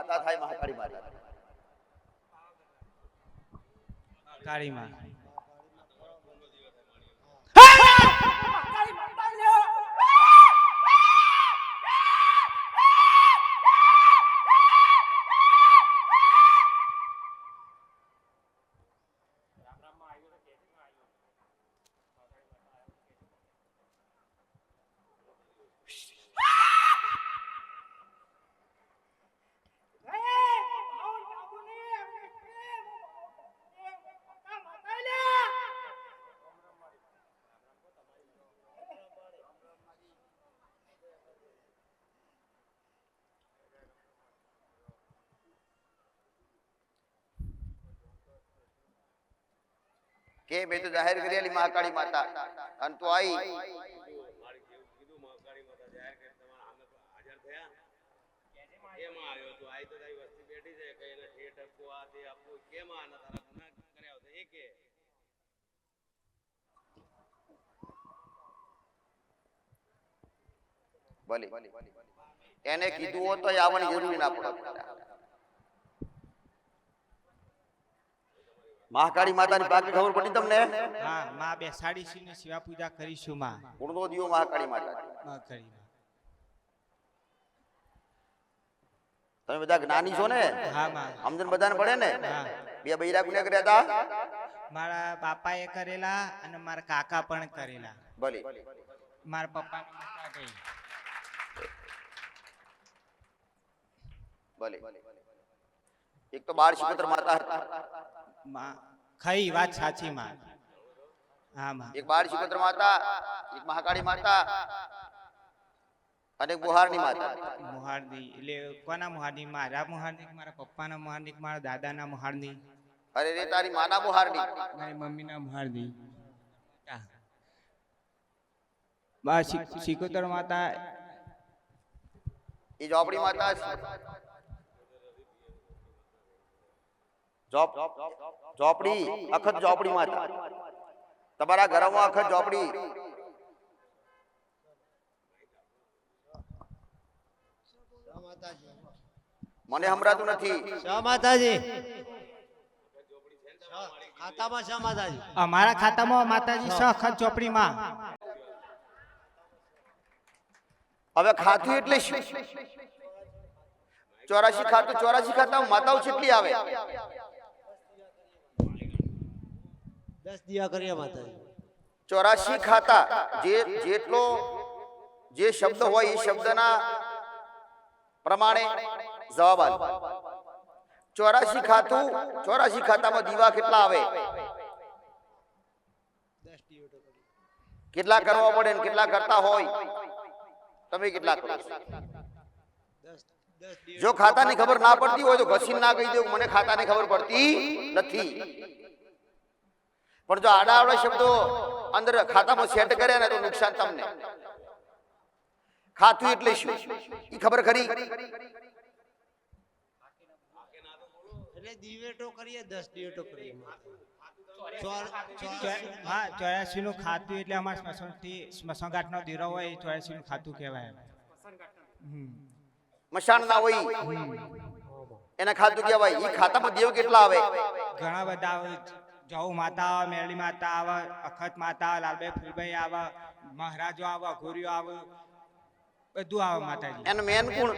માતા થાય મહાકાળી માતા. કાળીમાં. કે મેં તો જાહેર કરેલી મહાકાળી માતા. અને તો આઈ. એમાં આવ્યો તું આઈ તો તારી વસ્તી બેઠી છે કઈ એને ઠેઠ આપવું આ તે આપવું કેમાં આના તારા ગુના કર્યા હોતે એ કે ભલે. એને કીધું હોત તો આવવાની જરૂરી ના પડે. મહાકાળી માતાની પાકી ખબર પડી તમને? હા માં બેસાડીશું ને શિવા પૂજા કરીશું માં. ગુણનો દિયો મહાકાળી માતા. મહાકાળી કરી તમે બધા જ્ઞાની છો ને? હા માં. સમજણ બધાને પડે ને? બે બૈરા ગુને કર્યા હતા મારા બાપાએ કરેલા અને મારા કાકા પણ કરેલા. ભલે. મારા પપ્પા માતા ગઈ. ભલે. એક તો બાળ શિકોત્ર માતા હતા. માં ખરી વાત સાચી માં. હા માં. એક બાળ સુભદ્ર માતા એક મહાકાળી માતા અને બુહારની માતા. મુહારની એટલે કોના મુહારની? મારા મુહારની મારા પપ્પાના મુહારની મારા દાદાના મુહારની? અરે રે તારી માના મોહારની. મારી મમ્મીના મુહારની. બા શી- માતા. એ ઝોપડી માતા ઝોપડી અખત ચોપડીમાં તમારા ઘરમાં અખત ચોપડી મને સંભળાતું નથી. માતાજી? ખાતામાં શા માતાજી? અમારા ખાતામાં માતાજી સખત ચોપડીમાં હવે ખાતું એટલે ચોરાશી ખાતું ચોરાશી ખાતા માતાઓ કેટલી આવે. દસ દિયા કર્યા માતાજી. ચોરાશી ખાતા. જે જેટલો જે શબ્દ હોય એ શબ્દના પ્રમાણે જવાબ આપ ચોરાશી ખાતું ચોરાશી ખાતામાં દીવા કેટલા આવે? કેટલા કરવા પડે ને કેટલા કરતા હોય? તમે કેટલા કરો? જો ખાતાની ખબર ના પડતી હોય તો ઘસીને ના કહી દો મને ખાતાની ખબર પડતી નથી. પણ જો આડા આવડા શબ્દો અંદર ખાતામાં સેટ કર્યા ને તો નુકસાન તમને. ખાતું એટલે શું? એ ખબર ખરી? એટલે દિવેટો કરીએ દસ દિવેટો કરીએ. માતાજી. ચોર- ચોર- હા ચોર્યાસી નું ખાતું એટલે અમારા સ્મશાન દીરો હોય એ ચોર્યાસી નું ખાતું કહેવાય. હમ. મશાન ના હોય. એના ખાતું કહેવાય. એ ખાતામાં દેવ કેટલા આવે? ઘણા બધા આવે જવ માતા આવે મેરડી માતા આવે અખત માતા આવે લાલભાઈ ફૂલભાઈ આવે મહારાજો આવે અઘોરીઓ આવે બધું આવે માતાજી. એનો મેન કોણ?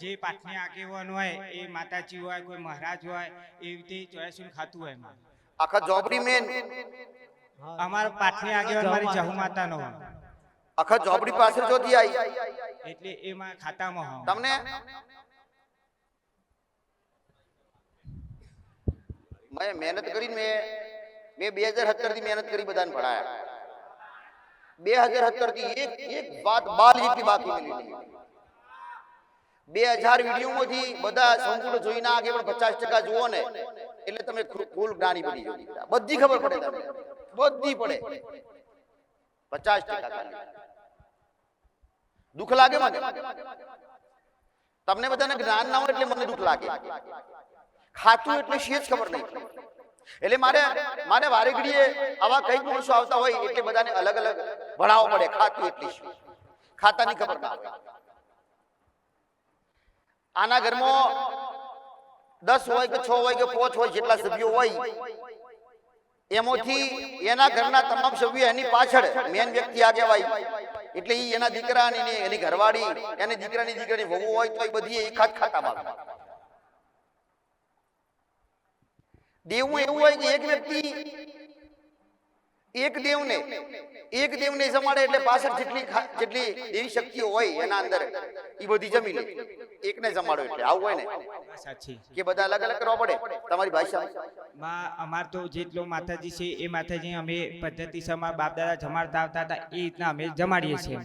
જે પાઠની આગેવાન હોય એ માતાજી હોય કોઈ મહારાજ હોય એવી રીતે ચોર્યાસી ખાતું હોય એમાં. આખા જોબરી મેન. અમારા પાઠની આગેવાન મારી જહુ માતાનો આખા જોબડી પાછળ જોતી આવી એટલે એમાં ખાતામાં તમને? મેં મહેનત કરીને મેં મેં બે હજાર સત્તરથી મહેનત કરી બધાને ભણાયા. બે હજાર સત્તરથી એક એક વાત બાલ જેટલી બાકી મળી બે હજાર વિડીયોમાંથી બધા સંપૂર્ણ જોઈને આગે પણ પચાસ ટકા જુઓ ને, એટલે તમે ફૂલ જ્ઞાની બની જાઓ. બધી ખબર પડે તમને. બધી પડે. પચાસ ટકા દુઃખ લાગે મને? તમને બધાને જ્ઞાન ના હોય એટલે મને દુઃખ લાગે. ખાતું એટલે શી જ ખબર નહીં. એટલે મારે મારે વારેઘડીએ આવા કઈ માણસો આવતા હોય, એટલે બધાને અલગ અલગ ભણાવવો પડે, ખાતું એટલે શું? ખાતાની ખબર ના આના ઘરમાં દસ હોય કે છ હોય કે પાંચ હોય જેટલા સભ્યો હોય, એમાંથી એના ઘરના તમામ સભ્યો એની પાછળ મેન વ્યક્તિ આગે હોય એટલે એ એના દીકરા એની ઘરવાળી, એની દીકરાની દીકરાની વહુ હોય તો એ બધી એકા જ ખાતામાં આવે. દેવું એવું હોય કે એક વ્યક્તિ એક દેવને એક દેવને જમાડે એટલે પાછળ જેટલી જેટલી દેવી શક્તિઓ હોય એના અંદર એ બધી જમી લે એકને જમાડો એટલે આવું હોય ને? સાચી. કે બધા અલગ અલગ કરવા પડે? તમારી ભાષા? માં અમાર તો જેટલો માતાજી છે એ માતાજી અમે પદ્ધતિ અમારા બાપ દાદા જમાડતા આવતા હતા એ રીતના અમે જમાડીએ છીએ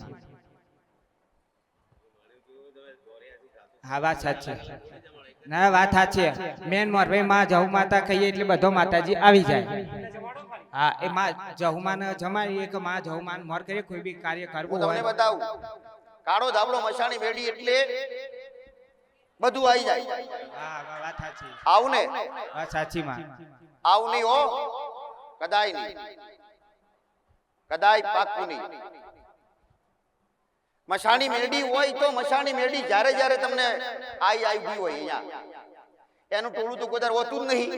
હા વાત સાચી. ના વાત સાચી મેન મોરભાઈ માં જહુ માતા કહીએ એટલે બધો માતાજી આવી જાય. હા એ માં જહુમાન જમાડીએ કે માં જહુમાન મોર કરીએ કોઈ બી કાર્ય કરવું તમને બતાવું. કાળો ધાબળો મશાણી મેળી એટલે બધું આવી જાય. હા હા, વાત સાચી. આવું ને વાત સાચી માં. આવું નહીં હો? કદાય નહીં. કદાય પાકું નહીં મશાણી મેરડી હોય તો મશાણી મેરડી જ્યારે જ્યારે તમને આઈ આવી હોય અહીંયા. એનું ટોળું તો કોઈ હોતું જ નહીં.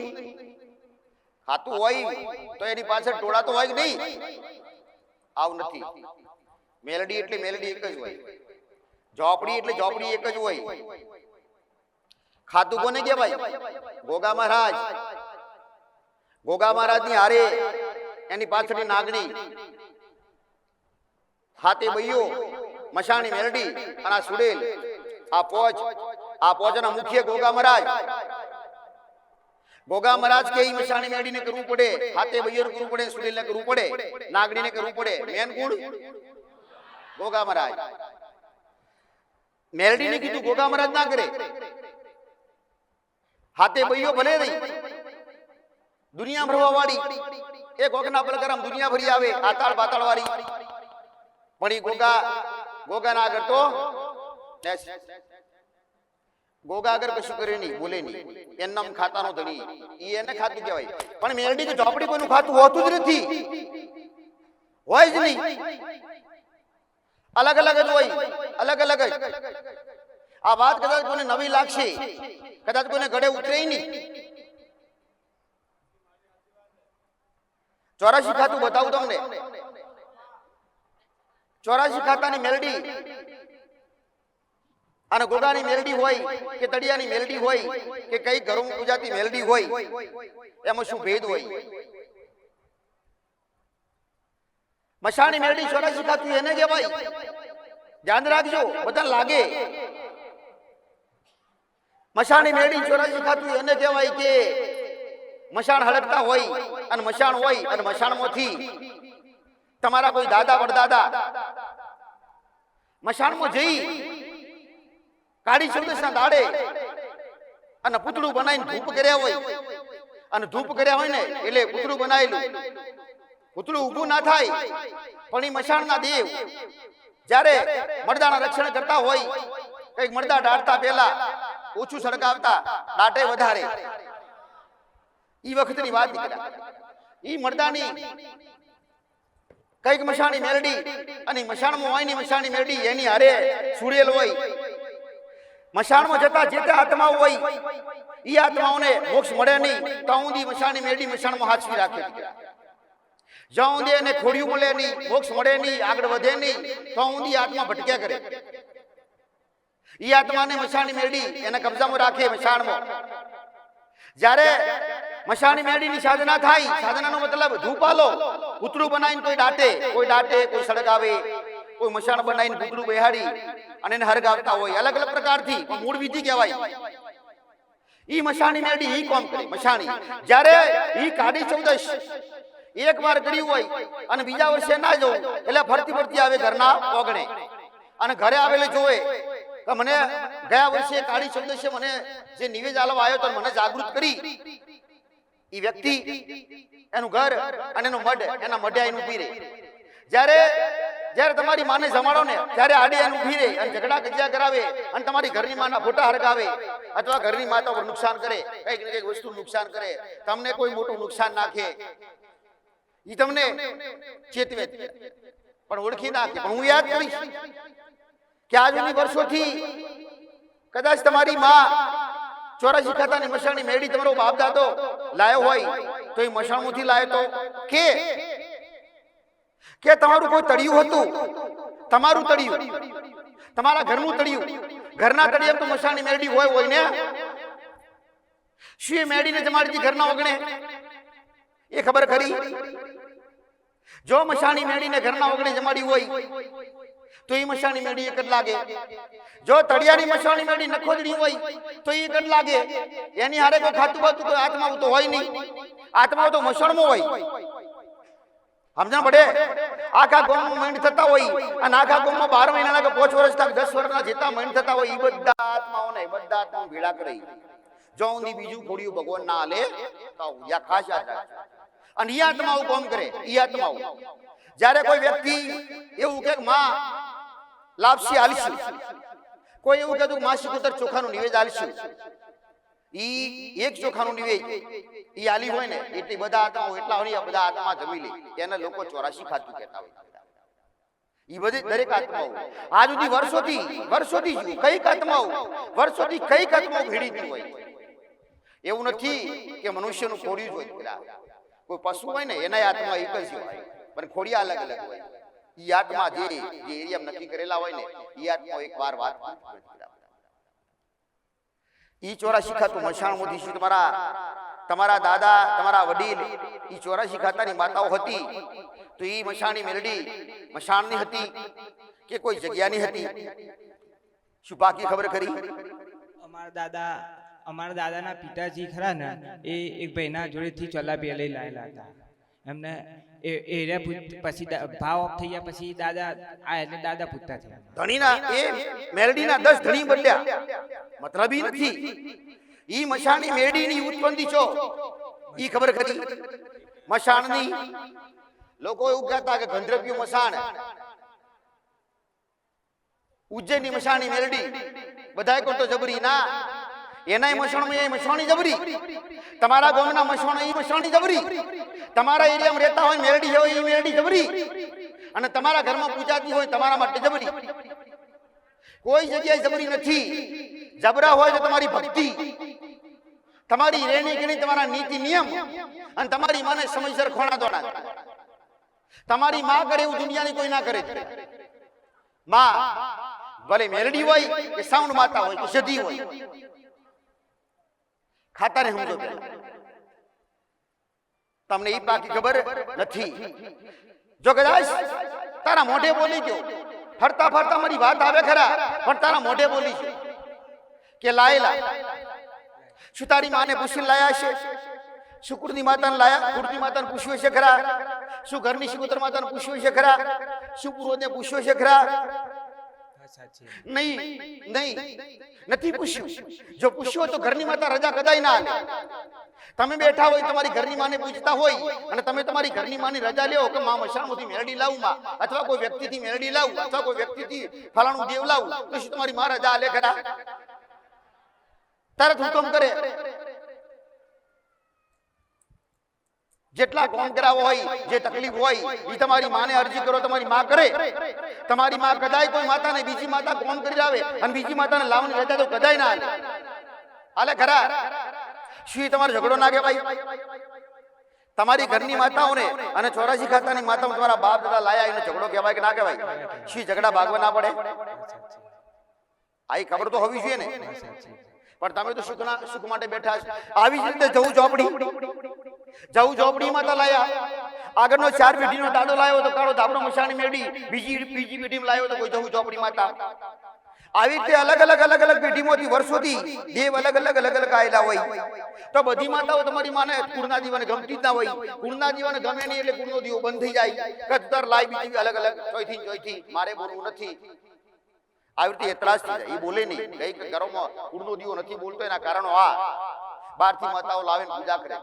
ખાતું હોય તો એની પાછળ ટોળા તો હોય નહીં. આવું નથી. મેલડી એટલે મેલડી એક જ હોય. ઝોપડી એટલે ઝોપડી એક જ હોય. ખાતું કોને કહેવાય? ગોગા મહારાજ. ગોગા મહારાજની હારે એની પાછળની નાગણી. હાથે બૈયો. મશાણી મેરડી અને આ સુડેલ, આ પોચ, આ પોચના મુખ્ય ગોગા મહારાજ. ગોગા મહારાજ કે ઈ મશાણી મેરડીને કરવું પડે, હાથે બૈયર કરવું પડે સુડેલને કરવું પડે નાગડીને કરવું પડે. મેન ગુણ ગોગા મહારાજ. મેરડીને કીધું, ગોગા મહારાજ ના કરે. હાથે બૈયો ભલે નહીં. દુનિયા ભરવા વાળી એ ગોગના પલકરમ દુનિયા ભરી આવે આતાળ પાતાળ વાળી પણ ઈ ગોગા ગોગા ના આગળ ગોગા આગળ કશું કરે નહીં, બોલે નહીં. એમનામ ખાતાનો ધણી. ઈ એને ખાતું કહેવાય. પણ મેરડી કે ઝોપડી કોઈનું ખાતું હોતું જ નથી. હોય જ નહીં. અલગ અલગ જ હોય. અલગ અલગ જ. આ વાત કદાચ કોઈને નવી લાગશે. કદાચ કોઈને ઘડે ઉતરે નહીં. ચોરાશી ખાતું બતાવું તમને. ચોરાશી ખાતાની મેલડી અને ગોગાની મેલડી હોય કે તળિયાની મેલડી હોય કે કઈ ઘરોમાં પૂજાતી મેલડી હોય, એમાં શું ભેદ હોય? મશાણી મેલડી ચોરાશી ખાતું એને કહેવાય. ધ્યાન રાખજો બધા લાગે. મશાણી મેળડી ચોરાશી ખાતું એને કહેવાય કે મશાણ હળકતા હોય અને મશાણ હોય અને મશાણમાંથી તમારા કોઈ દાદા વડદાદા મશાણમાં જઈ કાળી ચૌદશના દાડે અને પૂતળું બનાવીને ધૂપ કર્યા હોય. અને ધૂપ કર્યા હોય ને એટલે પૂતળું બનાવેલું. પૂતળું ઊભું ના થાય, પણ એ મશાણના દેવ જ્યારે મરદાના રક્ષણ કરતા હોય, કંઈક મરદા ડાળતા પહેલા ઓછું સળગાવતા દાટે વધારે. ઈ વખતની વાત નીકળ્યા ઈ મરદાની કંઈક મશાણી મેરડી અને મશાણમાં હોયની મશાણી મેરડી એની હારે સુડેલ હોય. મશાણમાં જતા જે તે આત્માઓ હોય એ આત્માઓને મોક્ષ મળે નહીં તો ઊંધી મશાણી મેરડી મશાણમાં હાચવી રાખે. જ્યાં ઊંધી એને ખોડિયું મળે નહીં મોક્ષ મળે નહીં આગળ વધે નહીં તો ઊંધી આત્મા ભટક્યા કરે. એ આત્માને મશાણી મેરડી એને કબજામાં રાખે મશાણમાં. જ્યારે મશાણી મેળીની સાધના થાય. સાધનાનો મતલબ ધૂપ આલો કૂતરું બનાવીને કોઈ દાટે કોઈ દાટે કોઈ સળગાવે કોઈ મશાણ બનાવીને કૂતરું બેહાડી અને એને હરગાવતા હોય. અલગ અલગ પ્રકારથી મૂળ વિધિ કહેવાય. ઈ મશાણી મેળી ઈ કોમ કરે, મશાણી. જ્યારે ઈ કાઢી ચૌદશ, એક વાર કર્યું હોય અને બીજા વર્ષે ના જવું, એટલે ફરતી ફરતી આવે ઘરના ઓગણે. અને ઘરે આવેલે જોવે કે મને ગયા વર્ષે કાળી ચૌદશે, મને જે નિવેદ આલવા આવ્યો તો મને જાગૃત કરી. ઈ વ્યક્તિ એનું ઘર અને એનું મઢ, એના મઢે આવીને ઊભી જ્યારે જ્યારે તમારી માને જમાડો ને, ત્યારે આડે એનું ઊભી રહે અને ઝઘડા કજિયા કરાવે અને તમારી ઘરની માના ફોટા હરગાવે અથવા ઘરની માતા પર નુકસાન કરે, કંઈક ને કંઈક વસ્તુ નુકસાન કરે, તમને કોઈ મોટું નુકસાન નાખે એ તમને ચેતવે. પણ ઓળખી નાખે. પણ હું યાદ કરીશ કે આજની વર્ષોથી કદાચ તમારી માં ચોરાશી ખાતાની મશાણી મેળી તમારો બાપ દાદો લાયો હોય તો એ મશાણમાંથી લાયો તો. કે? કે તમારું કોઈ તળિયું હતું? તમારું તળિયું. તમારા ઘરનું તળિયું. ઘરના તળિયા તો મશાણી મેળી હોય હોય ને? શું મેળીને જમાડતી ઘરના ઓગણે? એ ખબર ખરી? જો મશાણી મેળીને ઘરના ઓગણે જમાડી હોય તો એ મશાની મેળી એક જ લાગે. જો તળિયાની મશાની મેળી નખોદડી હોય, તો એક જ લાગે. એની હારે કોઈ ખાતું બાતું કોઈ આત્મા તો હોય નહીં. આત્મા તો મસણમાં હોય. સમજણ પડે? આખા ગામમાં મૈંડ થતા હોય અને આખા ગામમાં બાર મહિનાના કે વર્ષ તક દસ વર્ષના જેટલા મંડ થતા હોય એ બધા આત્માઓને બધા આત્માઓ ભેળા કરે. જો ઊંધી બીજું ખોડિયું ભગવાન ના તો યા ખાસ અને ઈ આત્માઓ કોમ કરે? એ આત્માઓ. જ્યારે કોઈ વ્યક્તિ એવું કે, માં લાપસી હાલશું કોઈ એવું કહેતું માસી કુતર ચોખાનું નિવેદ હાલશું ઈ એક ચોખાનું નિવેદ. ઈ આલી હોય ને, એટલી બધા આત્માઓ, એટલા હોય બધા આત્મા જમી લે. એને લોકો ચોરાશી ખાતું કહેતા હોય. ઈ બધી દરેક આત્માઓ. આજ સુધી વર્ષોથી વર્ષોથી જ કંઈક આત્માઓ, વર્ષોથી કઈ આત્માઓ ભીડી હોય. એવું નથી કે મનુષ્યનું ખોડિયું જ હોય કોઈ પશુ હોય ને એના આત્મા એક જ હોય. પણ ખોડિયા અલગ અલગ હોય. આત્મા જે જે એરિયા નક્કી કરેલા હોય ને યાટમાં એકવાર વાત ઈ ચોરાશી ખાતું મશાણ મોદી છે તમારા તમારા દાદા, તમારા વડીલ, ઈ ચોરાશી ખાતાની માતાઓ હતી, તો ઈ મશાણી મેલડી, મશાણની હતી કે કોઈ જગ્યાની હતી? શું બાકી ખબર કરી અમારા દાદા, અમારા દાદાના પિતાજી ખરા ને, એ એક ભાઈના જોડેથી ચોલા લઈ લાયેલા હતા. એમને એ એ પછી ભાવ ઓફ થઈ ગયા પછી દાદા આ એટલે દાદા પૂછતા થયા. ધણીના એ મેલડીના દસ ધણી બદલ્યા મતલબ ઈ નથી. ઈ મશાની મેરડીની ઉત્પત્તિ છો. ઈ ખબર ખરી? મશાણની. લોકો એવું કહેતા કે ગંધર્વ્યું મશાણ. ઉજ્જૈનની મશાણી મેરડી બધાય તો જબરી? ના. એનાય મશાણમાં એ મશાણી જબરી. તમારા ગામના મશાણ એ મશાણી જબરી. તમારા એરિયામાં રહેતા હોય મેરડી હોય એ મેરડી જબરી. અને તમારા ઘરમાં પૂજાતી હોય તમારા માટે જબરી. કોઈ જગ્યાએ જબરી નથી. જબરા હોય તો તમારી ભક્તિ. તમારી રેણી ગણી તમારા નીતિ નિયમ. અને તમારી માને સમયસર ખોણા દોડા. તમારી માં કરે એવું દુનિયાની કોઈ ના કરે. માં ભલે મેલડી હોય કે સાઉન્ડ માતા હોય કે સધી હોય. ખાતાને સમજો પહેલા. તમને એ બાકી ખબર નથી. જો કદાચ તારા મોઢે બોલી ગયો. ફરતા ફરતા મારી વાત આવે ખરા, પણ તારા મોઢે બોલી ગયો. કે લાયેલા, શું તારી માને પૂછીને લાયા છે? શું કુળની માતાને લાયા, કુળની માતાને પૂછ્યું છે ખરા? શું ઘરની શિકુતર માતાને પૂછ્યું છે ખરા? શું પૂર્વને પૂછ્યું છે ખરા? નહીં નહીં નથી પૂછ્યું. જો પૂછ્યું તો ઘરની માતા રજા કદાય ના. તમે બેઠા હોય તમારી ઘરની માને પૂછતા હોય અને તમે તમારી ઘરની માની રજા લેવો કે માં મશાણમાંથી મેરડી લાવું માં? અથવા કોઈ વ્યક્તિથી મેરડી લાવું અથવા કોઈ વ્યક્તિથી ફલાણું દેવ લાવું તો શું તમારી માં રજા લે ખરા? તરત હુકમ કરે. જેટલા કોંગરા હોય, જે તકલીફ હોય એ તમારી માને અરજી કરો, તમારી માં કરે. તમારી માં કદાય કોઈ માતાને બીજી માતા કોમ કરી લાવે અને બીજી માતાને લાવવાની રહેતા તો કદાય ના હાલે હાલે ખરા. શું તમારો ઝઘડો ના કે ભાઈ તમારી ઘરની માતાઓને અને ચોરાસી ખાતાની માતાઓ તમારા બાપ દાદા લાયા એને ઝઘડો કહેવાય કે ના કહેવાય? શી ઝઘડા ભાગવા ના પડે? આ ખબર તો હોવી જોઈએ ને. પણ તમે તો સુખના સુખ માટે બેઠા આવી જ રીતે જવું ઝોપડી જવું ઝોપડીમાં તો લાયા. આગળનો ચાર પેઢીનો ટાડો લાવ્યો તો કાળો ધાબડો મશાણી મેળવી બીજી બીજી પેઢીમાં લાવ્યો તો કોઈ જવું ઝોપડી માતા આવી રીતે અલગ અલગ અલગ અલગ પેઢીમાંથી વર્ષોથી દેવ અલગ અલગ અલગ અલગ આયેલા હોય. તો બધી માતાઓ તમારી માને કુળના દીવાને ગમતી જ ના હોય. કુળના દીવાને ગમે નહીં એટલે કુળનો દીવો બંધ થઈ જાય. કદર લાઈ બીજી અલગ અલગ. જોઈથી જોઈથી મારે બોલવું નથી. આવી રીતે એતરાજ થઈ જાય. એ બોલે નહીં. કઈ ઘરોમાં કુળનો દીવો નથી બોલતો. એના કારણો આ. બહારથી માતાઓ લાવે ને પૂજા કરે.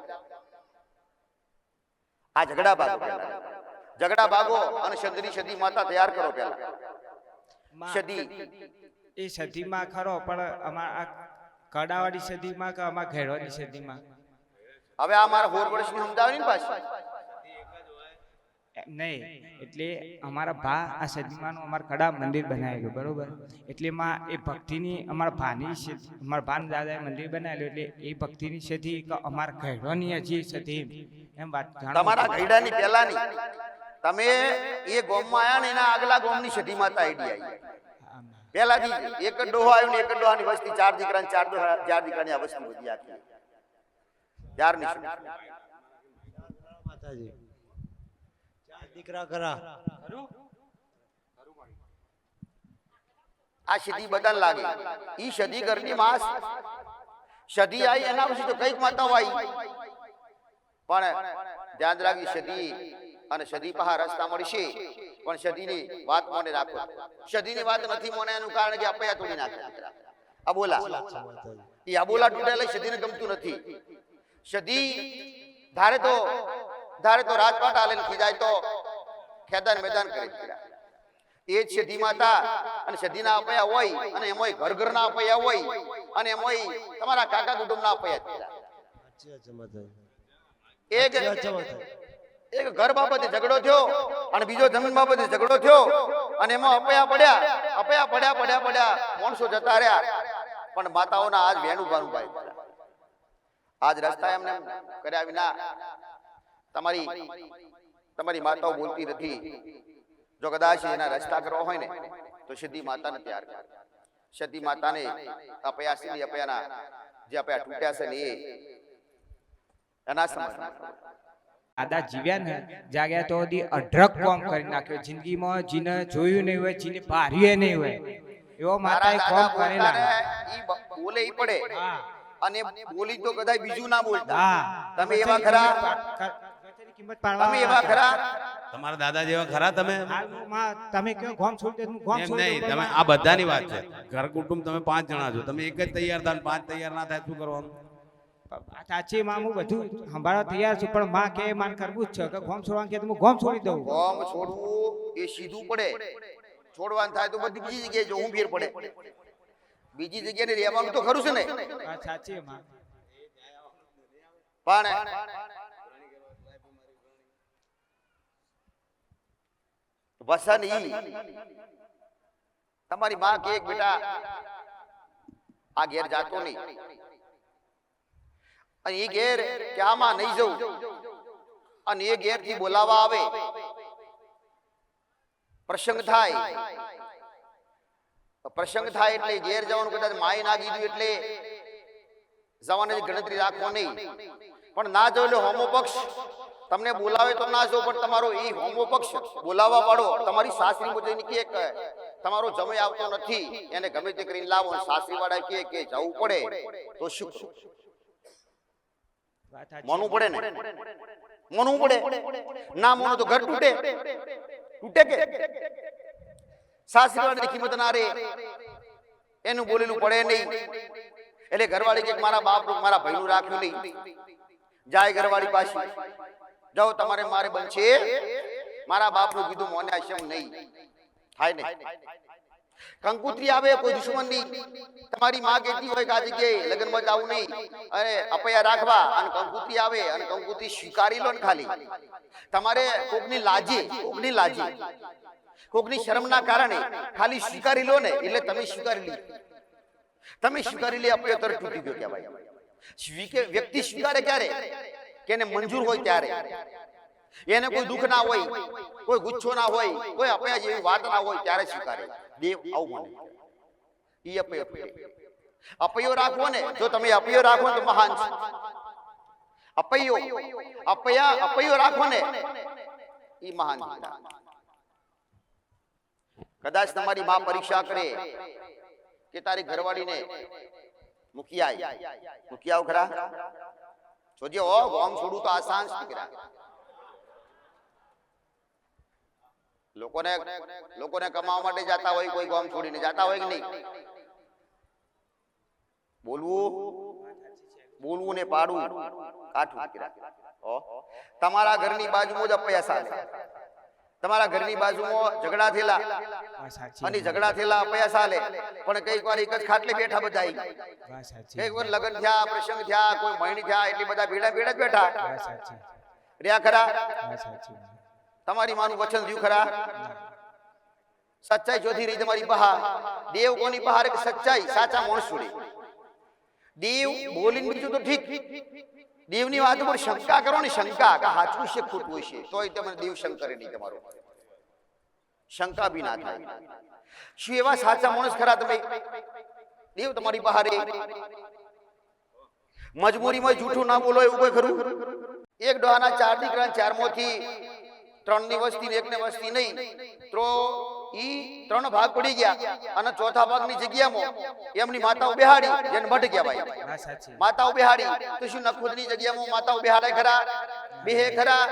આ ઝઘડા ભાગો. ઝઘડા ભાગો અને સદરી સદી માતા તૈયાર કરો પહેલા. સદી. એ સદીમાં ખરો પણ અમારા આ કડાવાળી સદીમાં કે અમારા ઘેડવાની સદીમાં? હવે આ મારા હોર વર્ષની સમજાવવાની ને પાછી નહીં એટલે અમારા ભા આ સદીમાનું અમારા કડા મંદિર બનાવેલું બરોબર? એટલે માં એ ભક્તિની અમારા ભાની અમારા ભાન દાદાએ મંદિર બનાવેલું એટલે એ ભક્તિની સદી અમારા ઘેડવાની હજી છે એમ વાત તમારા ગઈડાની પહેલાની. તમે એ ગોમમાં આયા ને એના આગલા ગોમની સધી માતા આઈડી આવી પહેલાથી એક ડોહો આવ્યો ને એક ડોહાની વસ્તી ચાર દીકરા ચાર ડોહા ચાર દીકરાની આ વસ્તી વધી આખી. ત્યારની સદી. માતાજી. ચાર દીકરા કરા આ સદી બદલ લાગે. ઈ સદી ઘરની માસ. સદી આવી એના પછી તો કંઈક માતાઓ આવી પણ ધ્યાન રાખી સદી અને સદી પહા રસ્તા મળશે. પણ સદીની વાત મોને રાખો. સદીની વાત નથી મોને એનું કારણ કે અપયા તોડી નાખે. અબોલા એ અબોલા તૂટેલા સદીને ગમતું નથી. સદી ધારે તો ધારે તો રાજપાટ આલે ખીજાય તો ખેદાન મેદાન કરી એ જ સદી માતા અને સદીના અપયા હોય અને એમાંય ઘર ઘરના અપયા હોય અને એમાંય તમારા કાકા કુટુંબના અપયા થયા. સાચી વાત છે માતાજી. એક ઘર બાબતે ઝઘડો થયો અને બીજો જમીન બાબતે ઝઘડો થયો અને એમાં અપયા પડ્યા. અપયા પડ્યા પડ્યા પડ્યા. માણસો જતા રહ્યા. પણ માતાઓના આજ વેણું ભાનું ભાઈ આજ રસ્તા એમને કર્યા વિના તમારી તમારી માતાઓ બોલતી નથી. જો કદાચ એના રસ્તા કરવા હોય ને તો સિદ્ધિ માતાને તૈયાર કરે. સિદ્ધિ માતાને અપયા સિદ્ધિ અપયાના જે અપયા તૂટ્યા છે ને એ એના સમાજ દાદા જીવ્યા ને જાગ્યા તો દી અઢળક કોમ કરી નાખ્યો. જિંદગીમાં જીને જોયું નહીં હોય જીને પાર્યું નહીં હોય. એવો માતાએ કોમ કરી નાખ્યો બોલે ઈ પડે. અને બોલી તો કદાચ બીજું ના બોલતા. હા. તમે એવા ખરા? કિંમત પાડવા તમે એવા ખરા? તમારા દાદા જેવા ખરા તમે? તમે કયો ગોમ છોડી દે હું ગોમ છોડી નહીં તમે આ બધાની વાત છે. ઘર કુટુંબ તમે પાંચ જણા છો. તમે એક જ તૈયાર થાય પાંચ તૈયાર ના થાય શું કરવાનું? સાચી માં હું બધું સંભાળવા તૈયાર છું પણ માં કે માન કરવું જ છે કે ગોમ છોડવાનું કે હું ગોમ છોડી દઉં. ગોમ છોડવું એ સીધું પડે. છોડવાનું થાય તો બધી બીજી જગ્યાએ જવું ફેર પડે. બીજી જગ્યાએ રહેવાનું તો ખરું છે ને? સાચી માં. પણ વસન ઈ. તમારી માં કે બેટા આ ઘેર જાતો નહીં. અને એ ઘેર કે આમાં નહીં જવું. અને એ ઘેરથી બોલાવા આવે. પ્રસંગ થાય. પ્રસંગ થાય એટલે ઘેર જવાનું કદાચ માય ના કીધું એટલે જવાની ગણતરી રાખવો નહીં. પણ ના જો એટલે હોમોપક્ષ તમને બોલાવે તો ના જો પણ તમારો એ હોમોપક્ષ બોલાવવા વાળો તમારી સાસરી મુજબ કે તમારો જમે આવતો નથી. એને ગમે તે કરીને લાવો સાસરી વાળા કે કે જવું પડે. તો શું માનવું પડે ને? મોનું પડે ના મોનું તો ઘર તૂટે. તૂટે કે? સાસરી વાળાની કિંમત ના રે. એનું બોલેલું પડે નહીં. એટલે ઘરવાળી કે મારા બાપ મારા ભાઈનું રાખ્યું નહીં. જાય ઘરવાળી પાછી. જાઓ તમારે મારે બનશે. મારા બાપનું કીધું મોને આશ્રમ નહીં. થાય ને કંકુત્રી આવે, કોઈ દુશ્મનની તમારી માં કહેતી હોય કે આ જગ્યાએ લગ્નમાં જવું નહીં. અને અપયા રાખવા અને કંકુત્રી આવે અને કંકુત્રી સ્વીકારી લો ને ખાલી. તમારે કોકની લાજી કોકની લાજી. કોકની શરમના કારણે ખાલી સ્વીકારી લો ને, એટલે તમે સ્વીકારી લી. તમે સ્વીકારી લે, અપયો તરફ તૂટી ગયો કહેવાય વ્યક્તિ સ્વીકારે ક્યારે? કે એને મંજૂર હોય ત્યારે. એને કોઈ દુઃખ ના હોય, કોઈ ગુચ્છો ના હોય, કોઈ અપયા જેવી વાત ના હોય, ત્યારે સ્વીકારે. દેવ આવું મને. ઈ અપયો અપયો રાખો ને. જો તમે અપયો રાખો તો મહાન છે. અપયો. અપયા અપયો રાખો ને. ઈ મહાન કદાચ તમારી માં પરીક્ષા કરે કે તારી ઘરવાળીને મૂકી આવ ખરા. જોજે ઓ ગોમ છોડું તો આસાન છે દીકરા લોકોને લોકોને કમાવા માટે જતા હોય કોઈ ગામ છોડીને જતા હોય કે નહીં? બોલવું? બોલવું? ને પાડવું? કાઠું. તમારા ઘરની બાજુમાં જ અપયાસા તમારા ઘરની બાજુમાં ઝઘડા થયેલા. અને ઝઘડા થયેલા અપયાસ આલે પણ કંઈક વાર એક જ ખાટલે બેઠા બધા કંઈક વાર લગ્ન થયા પ્રસંગ થયા કોઈ મહિની થયા એટલે બધા ભેડા ભેડા જ બેઠા. રહ્યા ખરા? તમારી માનું વચન થયું ખરા? સચ્ચાઈ જોધી રહી તમારી બહાર. દેવ કોની બહાર? કે સચ્ચાઈ, સાચા માણસ દેવ બોલીને બીજું તો ઠીક. દેવની વાત ઉપર શંકા કરો ને શંકા કે સાચું છે ખોટું છે તોય તમને દેવ શંકરે નહીં તમારો. શંકા બી ના થાય. શું એવા સાચા માણસ ખરા તમે? દેવ તમારી બહાર. મજબૂરીમાં જૂઠું ના બોલો એવું કોઈ ખરું? એક ડોહાના ચાર દીકરા ચાર મોથી ત્રણની વસ્તી એક ને વસ્તી નહીં. તો ઈ ત્રણ ભાગ પડી ગયા અને ચોથા ભાગની જગ્યામાં એમની માતાઓ બેહાડી જેને કહેવાય. વાત. માતાઓ બેહાડી તો શું નખોદની જગ્યામાં માતાઓ બેહાડે ખરા? બેહે ખરા?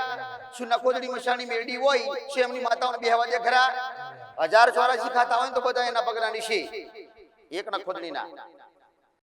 શું નખોદની મશાની મેરડી હોય શું એમની માતાઓને બેહવા દે ખરા? હજાર ચોરાસી ખાતા હોય તો બધા એના પગલા નીચે એક નખોદની ના